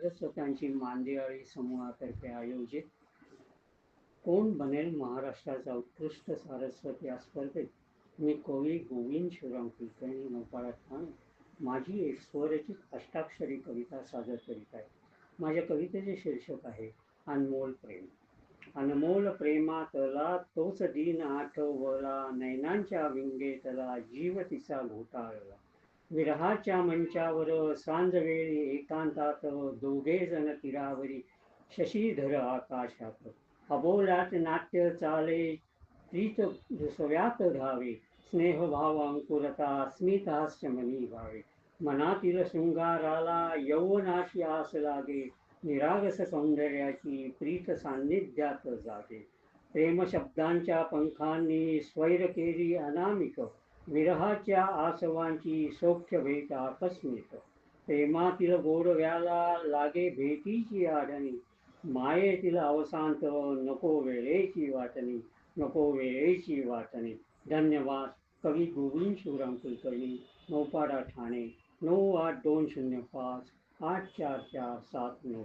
सारस्वतांची मांदियाळी समूहातर्फे आयोजित कोण बनेल महाराष्ट्राचा उत्कृष्ट सारस्वत या स्पर्धेत? मी कवी गोविंद शिवराम कुलकर्णी नौपाळा ठाणे माझी एक स्वरचित अष्टाक्षरी कविता सादर करीत आहे. माझ्या कवितेचे शीर्षक आहे अनमोल प्रेम. अनमोल प्रेमातला तोच दिन आठवला नैनांच्या विंगेतला जीव तिचा घोटाळला. विरहाच्या मंचावर सांजवेळी एकांतात दोघे जण तीरावरी शशीधर आकाशात. अबोलात नाट्य चाले प्रीत सव्यात धावे स्नेहभाव अंकुरता स्मितास्य मनी भावे. मनातील शृंगाराला यौवनाशी आस लागे निरागस सौंदर्याची प्रीत सान्निध्यात जागे. प्रेम शब्दांच्या पंखांनी स्वैर केली अनामिक विरहाच्या आसवांची सौख्य भेट आकस्मित प्रेमातील गोडव्याला लागे भेटीची आढणी. मायेतील अवसांत नको वेळेची वाटणी नको वेळेची वाटणी. धन्यवाद कवी गोविंद शिवराम कुलकर्णी नौपाडा ठाणे नऊ आठ दोन शून्य पाच आठ चार चार सात नऊ.